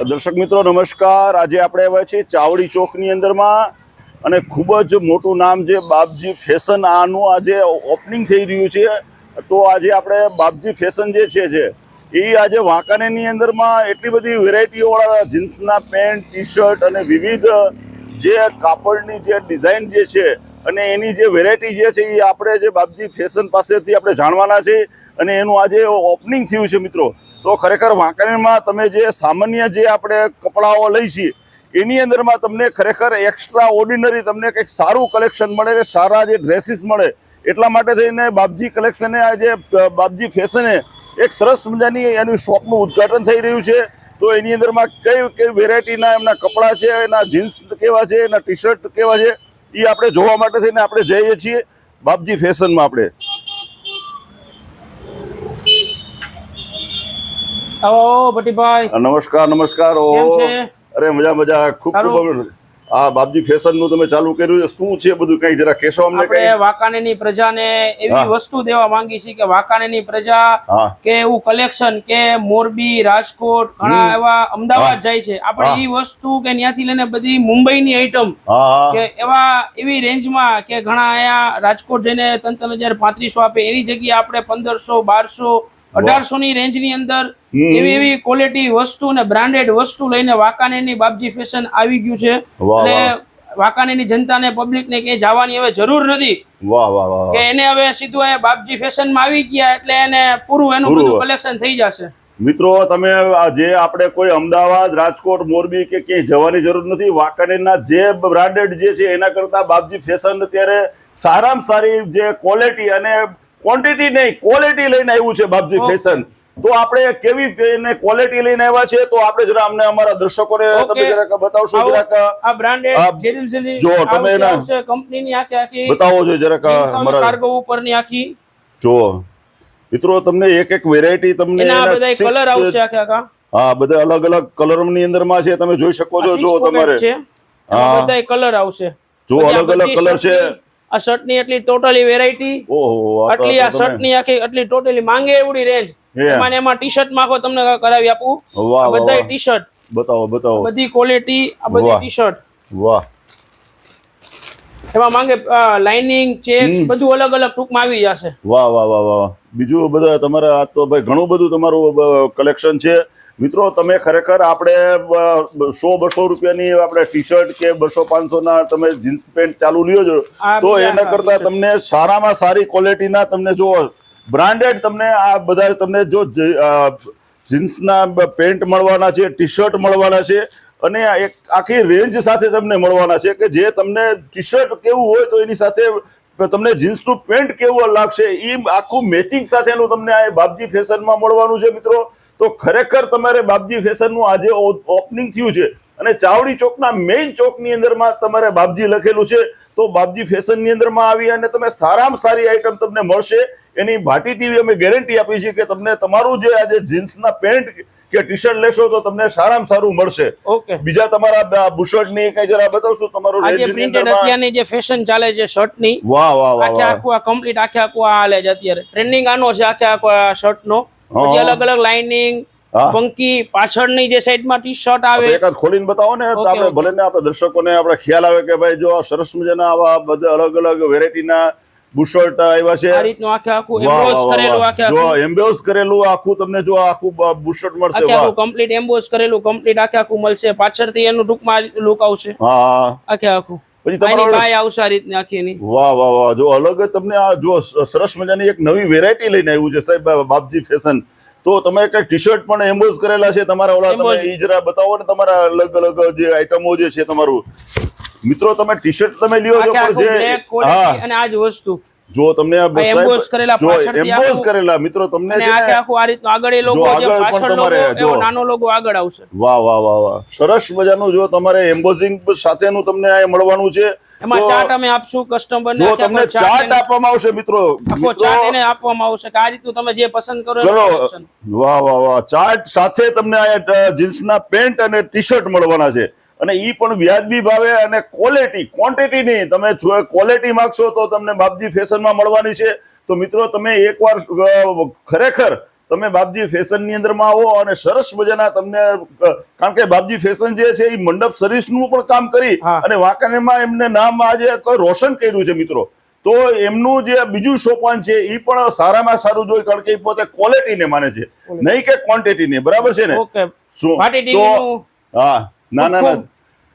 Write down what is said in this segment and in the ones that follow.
દર્શક મિત્રો, નમસ્કાર. આજે આપણે આવ્યા છીએ ચાવડી ચોકની અંદરમાં અને ખૂબ જ મોટું નામ છે બાપજી ફેશન આનું આજે ઓપનિંગ થઈ રહ્યું છે. તો આજે આપણે બાપજી ફેશન જે છે જે, એ આજે વાંકાનેરની અંદરમાં એટલી બધી વેરાયટીઓવાળા જીન્સના પેન્ટ ટી શર્ટ અને વિવિધ જે કાપડની જે ડિઝાઇન જે છે અને એની જે વેરાયટી જે છે એ આપણે જે બાપજી ફેશન પાસેથી આપણે જાણવાના છે અને એનું આજે ઓપનિંગ થયું છે મિત્રો. તો ખરેખર વાંકાનેરમાં તમે જે સામાન્ય જે આપણે કપડાઓ લઈ છીએ, એની અંદરમાં તમને ખરેખર એક્સ્ટ્રા ઓર્ડિનરી તમને કંઈક સારું કલેક્શન મળે ને સારા જે ડ્રેસીસ મળે, એટલા માટે થઈને બાપજી કલેક્શને આજે બાપજી ફેશને એક સરસ મજાની એની શોપનું ઉદ્ઘાટન થઈ રહ્યું છે. તો એની અંદરમાં કઈ કઈ વેરાયટીના એમના કપડાં છે, એના જીન્સ કેવા છે, એના ટી શર્ટ કેવા છે એ આપણે જોવા માટે થઈને આપણે જઈએ છીએ બાપજી ફેશનમાં આપણે. આવો ભટ્ટીભાઈ. નમસ્કાર નમસ્કાર ઓ. અરે મજા મજા. ખૂબ ખૂબ આ બાપજી ફેશનનું તમે ચાલુ કર્યું છે. શું છે બધું? કઈ જરા કેશો અમને કઈ? વાંકાનેરની પ્રજાને એવી વસ્તુ દેવા માંગી છે કે વાંકાનેરની પ્રજા કે એવું કલેક્શન કે મોરબી રાજકોટ ઘણા એવા અમદાવાદ જાય છે. આપણે એ વસ્તુ કે ત્યાંથી લઈને બધી મુંબઈની આઈટમ હા હા. કે એવા એવી રેન્જમાં કે ઘણા અહીંયા રાજકોટ જઈને ત્રણ ત્રણ હજાર પાંત્રીસો આપે. એની જગ્યાએ આપણે પંદરસો બારસો અઢારસો ની રેન્જની અંદર એવી એવી ક્વોલિટી વસ્તુ અને બ્રાન્ડેડ વસ્તુ લઈને વાંકાનેરની બાપજી ફેશન આવી ગયું છે. વાંકાને ની જનતા ને જનતાને પબ્લિકને ક્યાંય જવાની હવે જરૂર નથી. કે એને હવે સીધું એ બાપજી ફેશનમાં આવી ગયા એટલે એને પૂરું એનું બધું કલેક્શન થઈ જશે. મિત્રો તમે આ જે આપણે કોઈ અમદાવાદ રાજકોટ મોરબી કે ક્યાંય જવાની જરૂર નથી વાંકાનેરના જે બ્રાન્ડેડ જે છે એના કરતા બાપજી ફેશન અત્યારે સારામાં સારી જે ક્વોલિટી અને ક્વોન્ટિટી નહીં ક્વોલિટી લઈને આવ્યું છે બાપજી ફેશન તો આપણે કેવી ક્વોલિટી લઈને આવ્યા છે તો આપણે જરા અમને અમારા દર્શકોને તમે જરાક બતાવશો જરાક આ જેરી જો તમે એના- કંપનીની આખી આખી બતાવો છો જરાક અમારા કાર્ગો ઉપરની આખી. જો મિત્રો તમને એક એક વેરાયટી તમને એના બધા કલર આવશે આખા આખા. હા બધા અલગ અલગ કલરની અંદરમાં છે તમે જોઈ શકો છો જો તમારે હા. બધા કલર આવશે. જો અલગ અલગ કલર છે. આ શર્ટની એટલી ટોટલી વેરાયટી આટલી આ શર્ટની આખી આટલી ટોટલી માંગે એવડી રેન્જ એમાં એમાં ટી શર્ટમાં તમને કરાવી આપું. બધાય ટી શર્ટ બતાવો. બતાવો બધી ક્વોલિટી આ બધી ટી શર્ટ વાહ. એમાં માંગે લાઇનિંગ ચેક બધું અલગ અલગ ટૂંકમાં આવી જશે. વાહ વાહ વાહ વાહ બીજું બધા તમારા આ તો ભાઈ ઘણું બધું તમારું કલેક્શન છે. મિત્રો તમે ખરેખર આપણે સો બસો રૂપિયાની આપણે ટી શર્ટ કે બસો પાંચસો ના તમે જીન્સ પેન્ટ ચાલુ લ્યો છો તો એના કરતા તમને સારામાં સારી ક્વોલિટીના તમને જો બ્રાન્ડેડ તમને આ બધા તમને જો જીન્સના પેન્ટ મળવાના છે ટી શર્ટ મળવાના છે અને એક આખી રેન્જ સાથે તમને મળવાના છે કે જે તમને ટી શર્ટ કેવું હોય તો એની સાથે તમને જીન્સનું પેન્ટ કેવું લાગશે એ આખું મેચિંગ સાથેનું તમને આ બાપજી ફેશનમાં મળવાનું છે મિત્રો. તો ખરેખર તમારે બાપજી ફેશનનું આજે ઓપનિંગ થયું છે અને ચાવડી ચોકના મેઇન ચોકની અંદરમાં તમારે બાપજી લખેલું છે. તો બાપજી ફેશનની અંદરમાં આવી અને તમે સારામાં સારી આઈટમ તમને મળશે. એની ભાટી ટીવી અમે ગેરંટી આપી છે કે તમને તમારું જે આજે જીન્સના પેન્ટ કે ટી શર્ટ લેશો તો તમને સારામાં સારું મળશે. ઓકે બીજા તમારા બુશર્ટની કઈ જરા બતાવશો? તમારું આજે પ્રિન્ટેડ? અત્યારની જે ફેશન ચાલે છે શર્ટની વાહ વાહ વાહ આખે આખું આ કમ્પ્લીટ આખે આખું આ હાલે છે અત્યારે. ટ્રેન્ડિંગ આનો છે આખે આખો આ શર્ટ નો. પછી અલગ અલગ લાઇનિંગ. ફંકી પાછળની જે સાઈડમાં ટી શર્ટ આવે એકાદ ખોલીને બતાવો ને તો આપણે ભલે ને આપણે દર્શકોને આપણે ખ્યાલ આવે કે ભાઈ જો સરસ મજાના આવા બધા અલગ અલગ વેરાયટીના બુશર્ટ આવ્યા છે. આ રીતનું આખે આખું એમ્બોસ કરેલું આખે જો એમ્બોસ કરેલું આખું તમને જો આખું બુશર્ટ મળશે વાહ. આખું કમ્પ્લીટ એમ્બોસ કરેલું કમ્પ્લીટ આખે આખું મળશે. પાછળથી એનું ટૂંકમાં લુક આવશે. હા. આખે આખું. પછી તમારો આવશે આ રીતની આખી એની. વાહ વાહ વાહ. જો અલગ તમને આ જો સરસ મજાની એક નવી વેરાયટી લઈને આવ્યું છે સાહેબ બાપજી ફેશન તો તમે કઈ ટી શર્ટ પણ એમ્બોઝ કરેલા છે તમારા ઓલા તમે. ઈ જરા બતાવો ને તમારા અલગ અલગ જે આઈટમો જે છે તમારું. મિત્રો તમે ટી શર્ટ તમે લ્યો છો પણ જે હા. અને આ જ વસ્તુ. જો તમને આ કરેલા કરેલા મિત્રો તમને છે ને આખું આ રીતનું આગળ એ લોગો જે પાછળ તમારે લોગો જો. એવો નાનો લોગો આગળ આવશે. વાહ વાહ વાહ વાહ. સરસ મજાનું જો તમારે એમ્બોઝિંગ સાથેનું તમને આ મળવાનું છે. એમાં ચાર્ટ અમે આપશું કસ્ટમર જો તમને ચાર્ટ આપવામાં આવશે મિત્રો. આખો ચાર્ટ એને આપવામાં આવશે કે આ રીતનું તમે જે પસંદ કરો ચલો. વાહ વાહ વાહ. ચાર્ટ સાથે તમને આ જીન્સના પેન્ટ અને ટી શર્ટ મળવાના છે. અને ઈ પણ વ્યાજબી ભાવે અને ક્વોલિટી ક્વોન્ટિટી નહીં તમે જો ક્વોલિટી માગશો તો તમને બાપજી ફેશનમાં મળવાની છે. તો મિત્રો તમે એકવાર ખરેખર તમે બાપજી ફેશનની અંદરમાં આવો અને સરસ મજાના તમને કારણ કે બાપજી ફેશન જે છે એ મંડપ સર્વિસનું પણ કામ કરી અને વાંકાનેરમાં એમને નામ આજે રોશન કર્યું છે મિત્રો. તો એમનું જે બીજું સોપાન છે એ પણ સારામાં સારું જોઈ કારણ કે એ પોતે ક્વોલિટીને માને છે. નહીં કે ક્વોન્ટિટીને બરાબર છે ને? શું? હા. ના ના ના.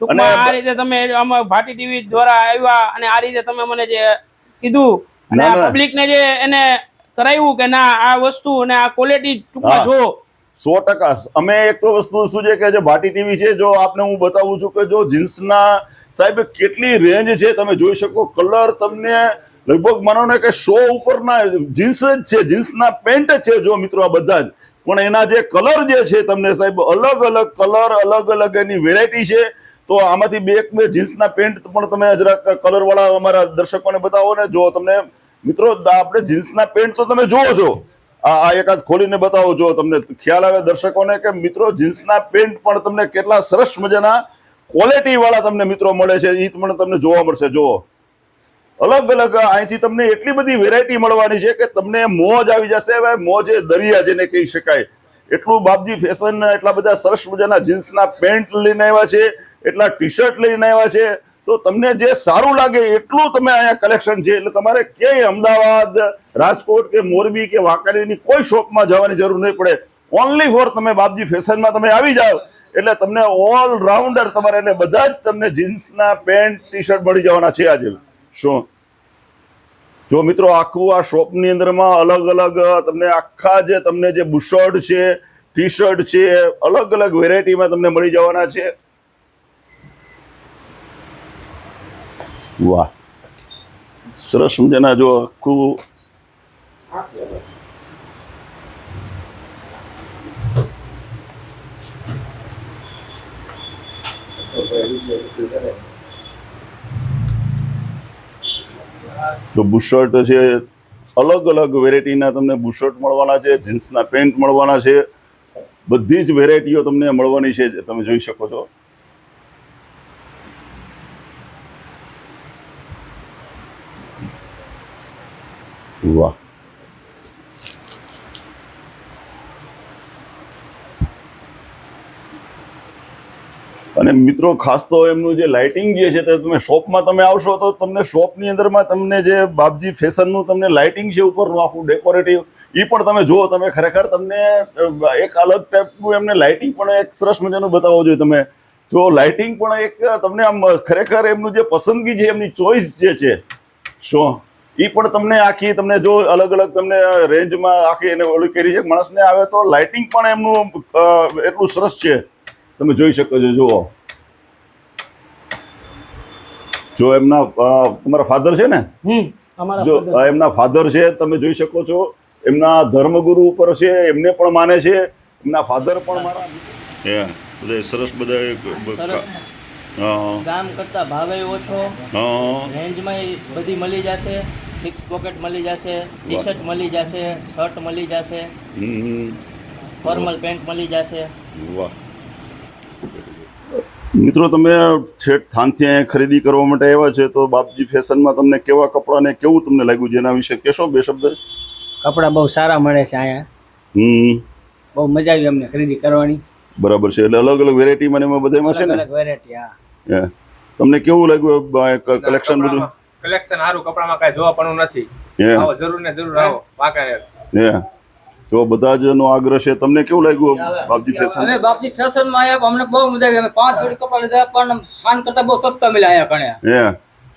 અને- આ રીતે તમે અમે ભાટી ટીવી દ્વારા આવ્યા અને આ રીતે તમે મને જે કીધું અને આ ના. પબ્લિક ને જે એને કરાવ્યું કે ના આ વસ્તુ અને આ ક્વોલિટી ટૂંકમાં જો સો ટકા. અમે એક તો વસ્તુ શું છે કે જે ભાટી ટીવી છે જો આપને હું બતાવું છું કે જો જીન્સના સાહેબ કેટલી રેન્જ છે તમે જોઈ શકો. કલર તમને લગભગ માનો ને કે સો ઉપરના જીન્સ જ છે જીન્સના પેન્ટ છે જો મિત્રો આ બધા જ. પણ એના જે કલર જે છે તમને સાહેબ, અલગ અલગ કલર, અલગ અલગ એની વેરાયટી છે. તો આમાંથી બે એક બે જીન્સના પેન્ટ પણ તમે જરાક કલરવાળા અમારા દર્શકોને બતાવો ને. જો તમને, મિત્રો આપણે જીન્સના પેન્ટ તો તમે જુઓ છો. આ આ એકાદ ખોલીને બતાવો. જો તમને ખ્યાલ આવે દર્શકોને કે મિત્રો, જીન્સના પેન્ટ પણ તમને કેટલા સરસ મજાના ક્વોલિટી વાળા તમને મિત્રો મળે છે. એ પણ તમને જોવા મળશે. જુઓ. અલગ અલગ અહીંથી તમને એટલી બધી વેરાયટી મળવાની છે કે તમને મોજ આવી જશે. હવે મોજ એ દરિયા જેને કહી શકાય. એટલું બાપજી ફેશન એટલા બધા સરસ મજાના જીન્સના પેન્ટ લઈને આવ્યા છે, એટલા ટી શર્ટ લઈને આવ્યા છે. તો તમને જે સારું લાગે એટલું તમે અહીંયા કલેક્શન છે. એટલે તમારે ક્યાંય અમદાવાદ, રાજકોટ કે મોરબી કે વાંકાણીની કોઈ શોપમાં જવાની જરૂર નહીં પડે. ઓનલી ફોર તમે બાપજી ફેશનમાં તમે આવી જાઓ. એટલે તમને ઓલ રાઉન્ડર તમારે એટલે બધા જ તમને જીન્સના પેન્ટ ટી શર્ટ મળી જવાના છે આજે. શું? જો મિત્રો, આખું આ શોપની અંદરમાં અલગ અલગ તમને આખા જે, તમને જે બુશર્ટ છે ટી શર્ટ છે, અલગ અલગ વેરાયટીમાં તમને મળી જવાના છે. વાહ. સરસ મજાના, જો આખું જો બુશર્ટ છે, અલગ અલગ વેરાયટીના તમને બુશર્ટ મળવાના છે, જીન્સના પેન્ટ મળવાના છે, બધી જ વેરાયટીઓ તમને મળવાની છે, તમે જોઈ શકો છો. વાહ. અને મિત્રો, ખાસ તો એમનું જે લાઇટિંગ જે છે તે તમે શોપમાં તમે આવશો તો તમને શોપની અંદરમાં તમને જે બાપજી ફેશનનું તમને લાઇટિંગ છે ઉપરનું આખું ડેકોરેટિવ એ પણ તમે જુઓ, તમે ખરેખર તમને એક અલગ ટાઈપનું એમને લાઇટિંગ પણ એક સરસ મજાનું બતાવવું જોઈએ તમે. જો લાઇટિંગ પણ એક તમને આમ ખરેખર એમનું જે પસંદગી છે એમની ચોઈસ જે છે, શું એ પણ તમને આખી, તમને જો અલગ અલગ તમને રેન્જમાં આખી એને ઓલું કરી છે. માણસને આવે તો લાઇટિંગ પણ એમનું એટલું સરસ છે. તમે જોઈ શકો છો જુઓ. જો એમના તમારા ફાધર છે ને? જો એમના ફાધર છે તમે જોઈ શકો છો એમના ધર્મગુરુ ઉપર છે એમને પણ માને છે એમના ફાધર પણ મારા હે. બધા સરસ બધા ગામ કરતા ભાવે ઓછો હા રેન્જમાં બધી મળી જશે? સિક્સ પોકેટ મળી જશે? ટી શર્ટ મળી જશે? શર્ટ મળી જશે. ફોર્મલ પેન્ટ મળી જશે? વાહ. મિત્રો તમે છેઠ થાનથી અહીંયા ખરીદી કરવા માટે આવ્યા છે તો બાપજી ફેશનમાં તમને કેવા કપડાં ને કેવું તમને લાગ્યું જેના વિશે કહેશો બે શબ્દ? કપડાં બહુ સારા મળે છે અહીંયા. હમ. બહુ મજા આવી અમને ખરીદી કરવાની. બરાબર છે એટલે અલગ અલગ વેરાયટી મને એમાં બધામાં છે ને? અલગ વેરાયટી હા. હે. તમને કેવું લાગ્યું કલેક્શન બધું? કલેક્શન સારું કપડામાં કાંઈ જોવા પણ નથી જરૂર ને જરૂર આવો વાંકાનેર. હે. જો બધા જ નો આગ્રહ છે તમને કેવું લાગ્યું બાપજી ફેશન અમે બાપજી ફેશનમાં આયા અમને બહુ મજા આવી. અમે પાંચ જોડી કપડા લીધા પણ ખાન કરતા બહુ સસ્તા મળ્યા અહીંયા કણે હે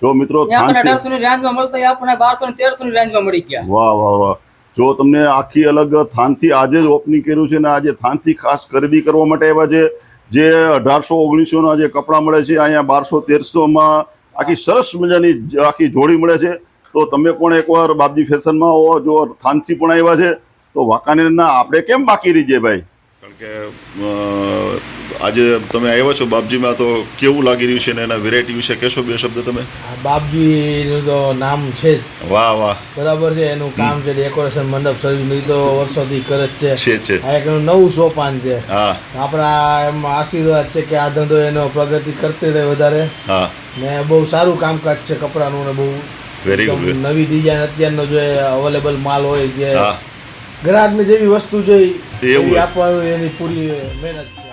જો મિત્રો આપણને અઢારસો ની રેન્જમાં મળતા આપણને બારસો ની તેરસો ની રેન્જમાં મળી ગયા. વાહ વાહ વાહ. જો તમને આખી અલગ થાનથી આજે જ ઓપનિંગ કર્યું છે ને આજે થાનથી ખાસ ખરીદી કરવા માટે આવ્યા છે જે અઢારસો ઓગણીસોના જે કપડા મળે છે અહીંયા બારસો તેરસોમાં આખી સરસ મજાની આખી જોડી મળે છે. તો તમે પણ એકવાર બાપજી ફેશનમાં હો જો થાનથી પણ આવ્યા છે તો વાંકાનેરના આપણે કેમ બાકી રહીએ ભાઈ? કારણ કે આજે તમે આવ્યા છો બાપજીમાં તો કેવું લાગી રહ્યું છે ને એના વેરાયટી વિશે કહેશો બે શબ્દ તમે? બાપજીનું તો નામ છે જ. વાહ વાહ. બરાબર છે એનું કામ છે ડેકોરેશન મંડપ સર્વિસ તો વર્ષોથી કરે જ છે. છે છે. આ એક નવું સોપાન છે. હા. આપણા એમ આશીર્વાદ છે કે આ ધંધો એનો પ્રગતિ કરતી રહે વધારે. હા. ને બહુ સારું કામકાજ છે કપડાનું ને બહુ. વેરી ગુડ નવી ડિઝાઇન અત્યારનો જે અવેલેબલ માલ હોય જે હા. ગ્રાહકને જેવી વસ્તુ જોઈ એવું. આપવાનું એની પૂરી મહેનત છે.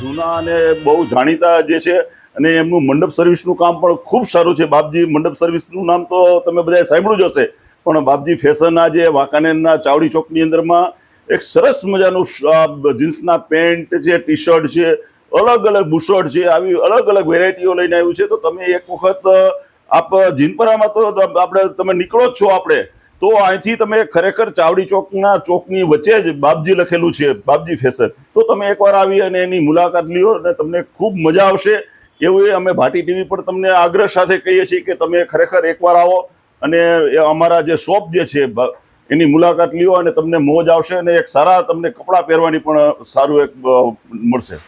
જૂના અને બહુ જાણીતા જે છે અને એમનું મંડપ સર્વિસનું કામ પણ ખૂબ સારું છે. બાપજી મંડપ સર્વિસનું નામ તો તમે બધાએ સાંભળ્યું જ હશે. પણ બાપજી ફેશન આ જે વાંકાનેરના ચાવડી ચોકની અંદરમાં એક સરસ મજાનું જીન્સના પેન્ટ છે ટી શર્ટ છે, અલગ અલગ બુશર્ટ છે, આવી અલગ અલગ વેરાયટીઓ લઈને આવ્યું છે. તો તમે એક વખત, આપ જીનપરામાં તો આપણે તમે નીકળો જ છો આપણે. તો અહીંથી તમે ખરેખર ચાવડી ચોકના ચોકની વચ્ચે જ બાપજી લખેલું છે, બાપજી ફેશન. તો તમે એકવાર આવી અને એની મુલાકાત લ્યો અને તમને ખૂબ મજા આવશે. એવું એ અમે ભાટી ટીવી પર તમને આગ્રહ સાથે કહીએ છીએ કે તમે ખરેખર એકવાર આવો અને અમારા જે શોપ જે છે એની મુલાકાત લ્યો અને તમને મોજ આવશે અને એક સારા તમને કપડાં પહેરવાની પણ સારું એક મળશે.